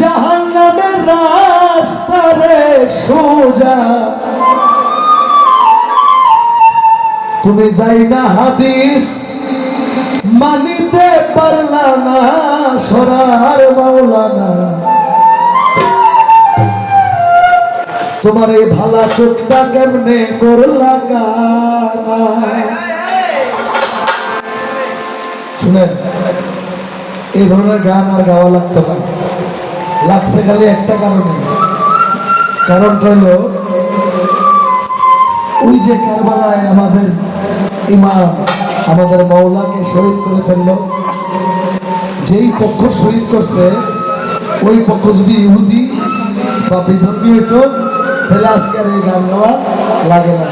জাহান নামের রাস্তারে সোজা। তুমি যাই না হাদিস মানিতে পারলা না সরার মাওলানা। তোমার এই ভালা চোখটা কেমনে করলা শুনেন, এই ধরনের গান আর গাওয়া লাগতো না। লাগছে খালি একটা কারণে। কারণটা হলো, ওই যে কারবালায় আমাদের ইমাম, আমাদের মৌলাকে শহীদ করে ফেলল। যেই পক্ষ শহীদ করছে, ওই পক্ষ যদি ইহুদি বা বিধর্মী হইতো, তাহলে আজকে আর এই গান গাওয়া লাগে না।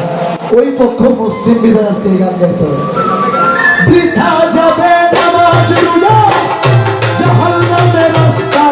ওই পক্ষ মুসলিম বিধায় আজকে এই গান গাইতে হবে।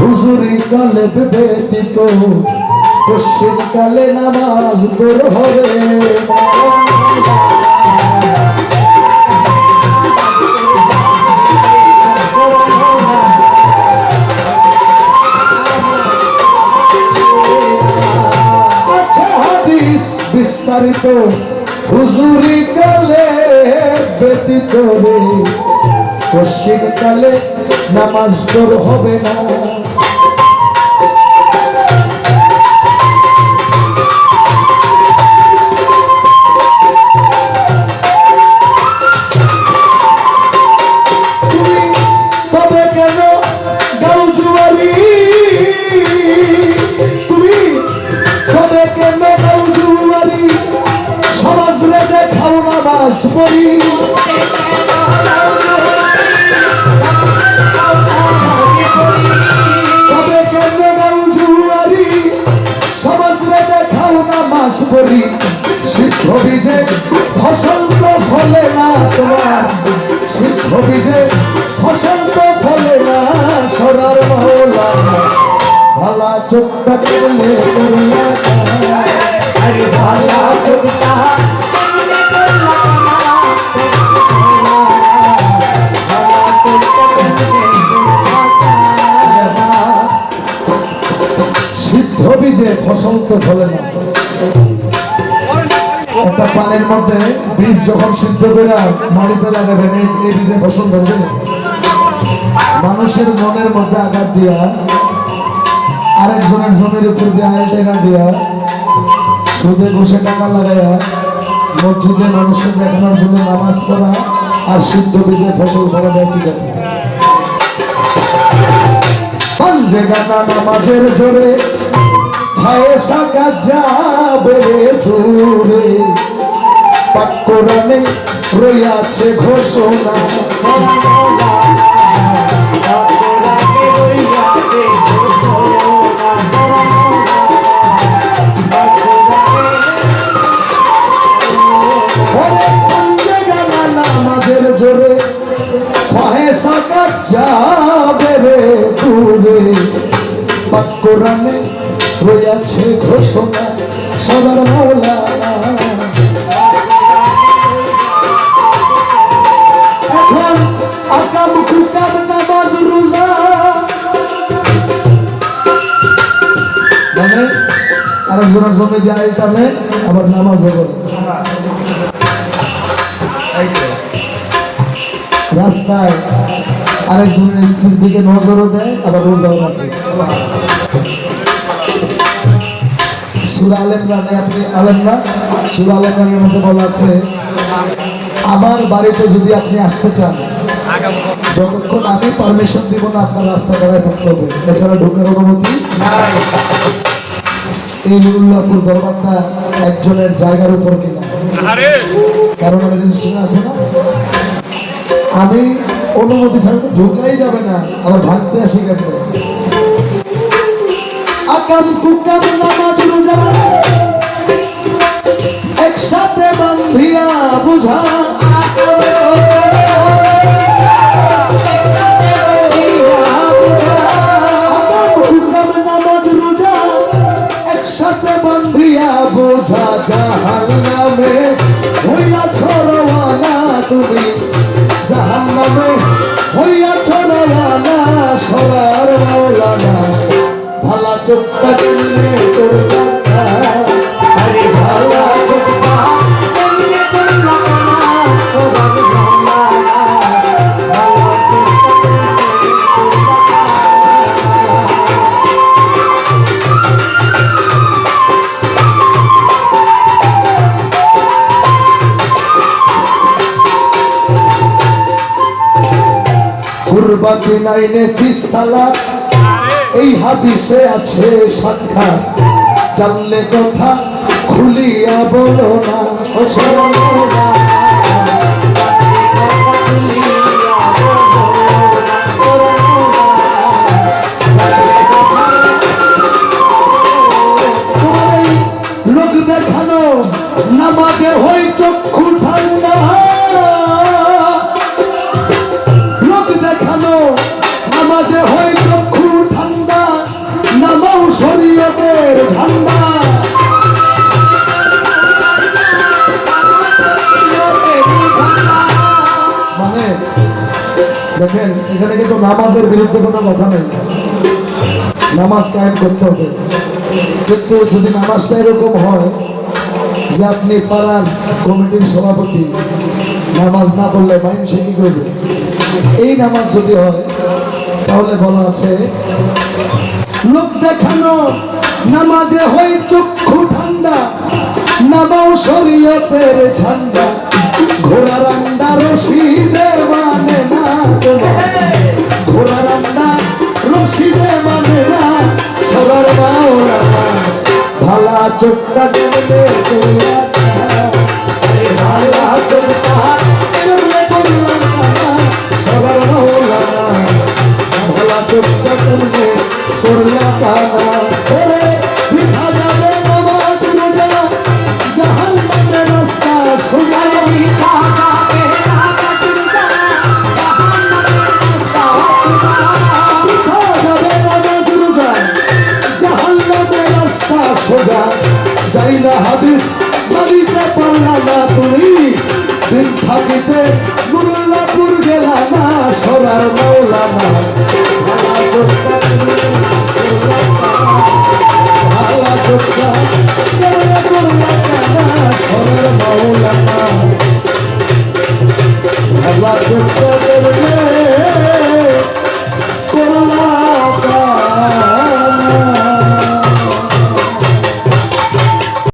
হুজুরি কালে ব্যতীত পশ্চিম কালে নামাজ তোর হবে। বিস্তারিত। হুজুরি কালে ব্যতীত রে। পশ্চিম কালে নামাজ তোর হবে না। তুমি সিদ্ধ বীজে ফসল তো ফলে না একটা পানের মধ্যে বীজ যখন সিদ্ধ করে মাটিতে লাগাবেন এই এই বীজে ফসল ধরবে না। মানুষের মনের মধ্যে আঘাত দিয়া আরেকজনের জমির উপর দিয়ে আয় টাকা দিয়া, সুদে বসে টাকা লাগাইয়া, মসজিদে মানুষের দেখানোর জন্য নামাজ পড়া আর সিদ্ধ বীজে ফসল করা দেয় ঠিক আছে। নামাজের জোরে, ফায়সা গাজা ঘোষণা। কোরআনে রইয়াছে ঘোষণা সবার মাওলা মানে আরেকজনের জমি যায় টানে আবার নামাজ হবে রাস্তায় আরেকজনের স্ত্রীর দিকে নজরও দেয় আবার রোজাও রাখে। সুরা আপনি সুরা মধ্যে বলা আছে আমার বাড়িতে যদি আপনি আসতে চান যতক্ষণ আমি পারমিশন দিব না আপনার রাস্তা থাকতে হবে। এছাড়া ঢোকার অনুমতি এই উল্লাপুর দরবারটা একজনের জায়গার উপর কিনা। কারণ আমি আছে না? আমি অনুমতি ছাড়া ঢুকাই যাবে না। আমার ভাগতে আসি কেন? একসাথে বান্ধিয়া বুঝা। ভালা চোখটা দিলে তোর এই হাদিসে আছে সাক্ষাৎ জানলে কথা খুলিয়া বলো না। লোক দেখানো নামাজে হই চক্ষু দেখেন, এখানে কিন্তু নামাজের বিরুদ্ধে কোনো কথা নেই। নামাজ কায়েম করতে হবে। কিন্তু যদি নামাজটা এরকম হয় যে আপনি পাড়ার কমিটির সভাপতি, নামাজ না পড়লে মাইন সে কি করবে? এই নামাজ যদি হয়, তাহলে বলা আছে, লোক দেখানো, নামাজে হয় চক্ষু ঠান্ডা। নামাও শরীয়তের ঝান্ডা ঘোড়ার আন্ডা রশিদে মানে না ঘোড়ার আন্ডা রশিদে মানে না, সবার মাওলা ভালা চোখটা দেবে ভালা চোখটা সবার মাওলা ভালা তোরা না হাদিস বাড়িতে পারলা না তুমি। দিন থাকিতে নুরুল্লাপুর গেলা না সরার মৌলানা